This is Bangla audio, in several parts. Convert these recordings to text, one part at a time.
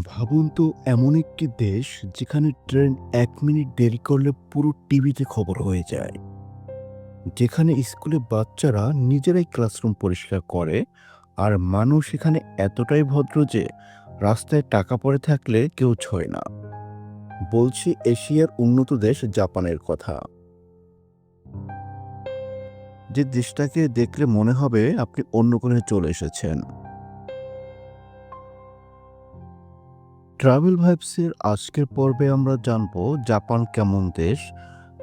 ভাবুন তো, এমন একটি দেশ যেখানে ট্রেন এক মিনিট দেরি করলে পুরো টিভিতে খবর হয়ে যায়। যেখানে স্কুলে বাচ্চারা নিজেরাই ক্লাসরুম পরিষ্কার করে আর মানুষ এখানে এতটাই ভদ্র যে রাস্তায় টাকা পড়ে থাকলে কেউ ছয় না। বলছি এশিয়ার উন্নত দেশ জাপানের কথা। যে দেশটাকে দেখলে মনে হবে আপনি অন্য কোনো চলে এসেছেন। ট্রাভেল ভাইবসের আজকের পর্বে আমরা জানব জাপান কেমন দেশ,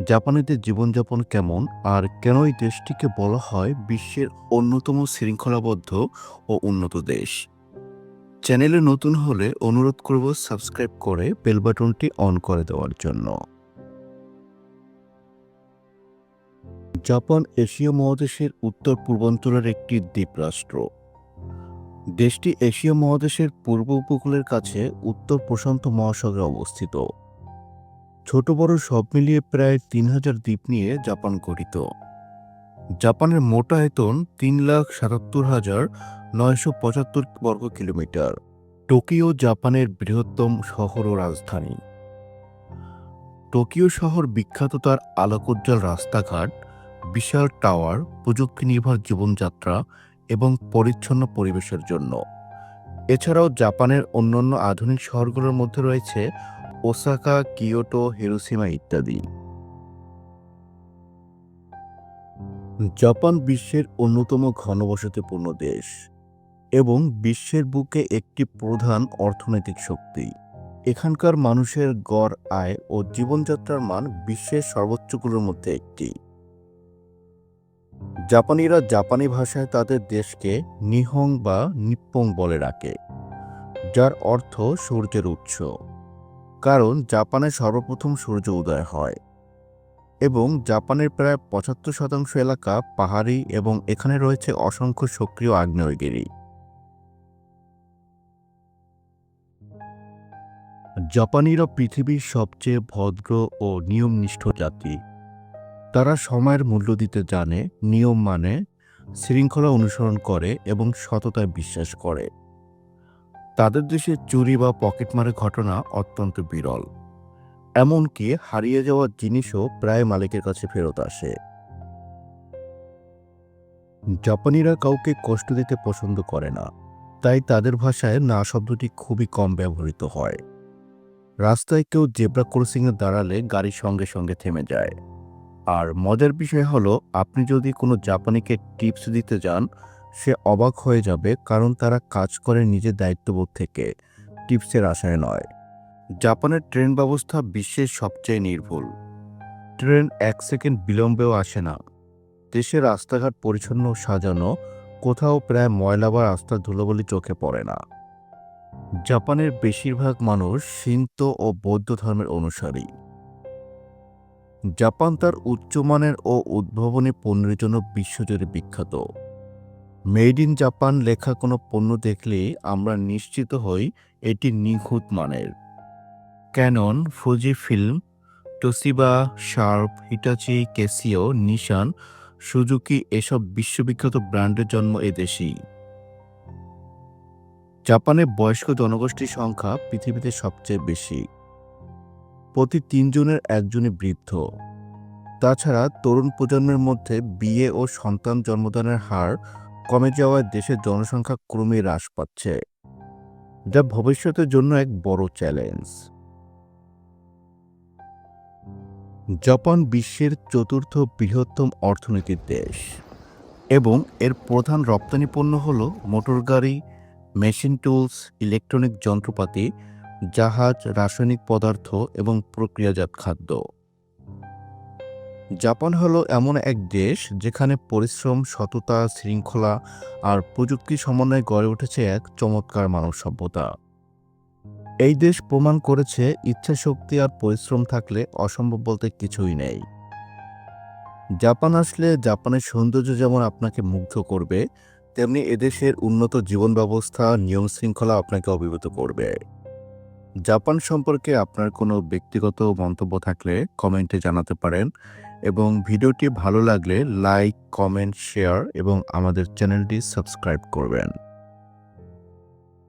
জাপানিদের জীবনযাপন কেমন, আর কেন এই দেশটিকে বলা হয় বিশ্বের অন্যতম শৃঙ্খলাবদ্ধ ও উন্নত দেশ। চ্যানেলে নতুন হলে অনুরোধ করব সাবস্ক্রাইব করে বেল বাটনটি অন করে দেওয়ার জন্য। জাপান এশীয় মহাদেশের উত্তর পূর্বাঞ্চলের একটি দ্বীপরাষ্ট্র। দেশটি এশীয় মহাদেশের পূর্ব উপকূলের কাছে উত্তর প্রশান্ত মহাসাগরে অবস্থিত। ছোট বড় সব মিলিয়ে প্রায় তিন হাজার দ্বীপ নিয়ে জাপান গঠিত। জাপানের মোট আয়তন তিন লাখ সাতাত্তর হাজার নয়শো পঁচাত্তর বর্গ কিলোমিটার। টোকিও জাপানের বৃহত্তম শহর ও রাজধানী। টোকিও শহর বিখ্যাত তার আলোকোজ্জ্বল রাস্তাঘাট, বিশাল টাওয়ার প্রযুক্তি নির্ভর জীবনযাত্রা এবং পরিচ্ছন্ন পরিবেশের জন্য। এছাড়াও জাপানের অন্যান্য আধুনিক শহরগুলোর মধ্যে রয়েছে ওসাকা, কিয়োটো হিরোসীমা ইত্যাদি। জাপান বিশ্বের অন্যতম ঘনবসতিপূর্ণ দেশ এবং বিশ্বের বুকে একটি প্রধান অর্থনৈতিক শক্তি। এখানকার মানুষের গড়, আয় ও জীবনযাত্রার মান বিশ্বের সর্বোচ্চগুলোর মধ্যে একটি। জাপানিরা জাপানি ভাষায় তাদের দেশকে নিহং বা নিপ্পং বলে রাখে যার অর্থ সূর্যের উৎস। কারণ জাপানে সর্বপ্রথম সূর্য উদয় হয় এবং জাপানের প্রায় পঁচাত্তর শতাংশ এলাকা পাহাড়ি এবং এখানে রয়েছে অসংখ্য সক্রিয় আগ্নেয়গিরি। জাপানিরা পৃথিবীর সবচেয়ে ভদ্র ও নিয়মনিষ্ঠ জাতি। তারা সময়ের মূল্য দিতে জানে, নিয়ম মানে শৃঙ্খলা অনুসরণ করে এবং সততায় বিশ্বাস করে। তাদের দেশে চুরি বা পকেটমারের ঘটনা অত্যন্ত বিরল। এমনকি হারিয়ে যাওয়া জিনিসও প্রায় মালিকের কাছে ফেরত আসে। জাপানিরা কাউকে কষ্ট দিতে পছন্দ করে না, তাই তাদের ভাষায় না শব্দটি খুবই কম ব্যবহৃত হয়। রাস্তায় কেউ জেব্রা ক্রসিংয়ে দাঁড়ালে গাড়ি সঙ্গে সঙ্গে থেমে যায়। আর মজার বিষয় হলো, আপনি যদি কোনো জাপানিকে টিপস দিতে যান, সে অবাক হয়ে যাবে কারণ তারা কাজ করে নিজের দায়িত্ববোধ থেকে। টিপসের আশায় নয়। জাপানের ট্রেন ব্যবস্থা বিশ্বের সবচেয়ে নির্ভুল। ট্রেন এক সেকেন্ড বিলম্বেও আসে না। দেশের রাস্তাঘাট পরিচ্ছন্ন সাজানো, কোথাও প্রায় ময়লা বা রাস্তার ধুলোবলি চোখে পড়ে না। জাপানের বেশিরভাগ মানুষ সিন্ত ও বৌদ্ধ ধর্মের অনুসারী। জাপান তার উচ্চমানের ও উদ্ভাবনী পণ্যের জন্য বিশ্বজুড়ে বিখ্যাত। মেড ইন জাপান লেখা কোনো পণ্য দেখলেই আমরা নিশ্চিত হই এটি নিখুঁত মানের। Canon Fuji film Toshiba Sharp, Hitachi Casio Nissan, Suzuki এসব বিশ্ববিখ্যাত ব্র্যান্ডের জন্ম এদেশেই জাপানে বয়স্ক জনগোষ্ঠীর সংখ্যা পৃথিবীতে সবচেয়ে বেশি। প্রতি তিনজনের একজনই বৃদ্ধ। তাছাড়া তরুণ প্রজন্মের মধ্যে বিয়ে ও সন্তান জন্মদানের হার কমে যাওয়ায় দেশের জনসংখ্যা ক্রমে হ্রাস পাচ্ছে। যা ভবিষ্যতের জন্য এক বড় চ্যালেঞ্জ। জাপান বিশ্বের চতুর্থ বৃহত্তম অর্থনীতির দেশ এবং এর প্রধান রপ্তানি পণ্য হল মোটরগাড়ি মেশিন টুলস, ইলেকট্রনিক যন্ত্রপাতি জাহাজ, রাসায়নিক পদার্থ এবং প্রক্রিয়াজাত খাদ্য। জাপান হলো এমন এক দেশ যেখানে পরিশ্রম, সততা, শৃঙ্খলা আর প্রযুক্তি সমন্বয়ে গড়ে উঠেছে এক চমৎকার মানব সভ্যতা। এই দেশ প্রমাণ করেছে ইচ্ছাশক্তি আর পরিশ্রম থাকলে অসম্ভব বলতে কিছুই নেই। জাপান আসলে জাপানের সৌন্দর্য যেমন আপনাকে মুগ্ধ করবে, তেমনি এদেশের উন্নত জীবন ব্যবস্থা নিয়ম শৃঙ্খলা আপনাকে অভিভূত করবে। জাপান সম্পর্কে আপনার কোনো ব্যক্তিগত মন্তব্য থাকলে কমেন্টে জানাতে পারেন এবং ভিডিওটি ভালো লাগলে লাইক, কমেন্ট, শেয়ার এবং আমাদের চ্যানেলটি সাবস্ক্রাইব করবেন।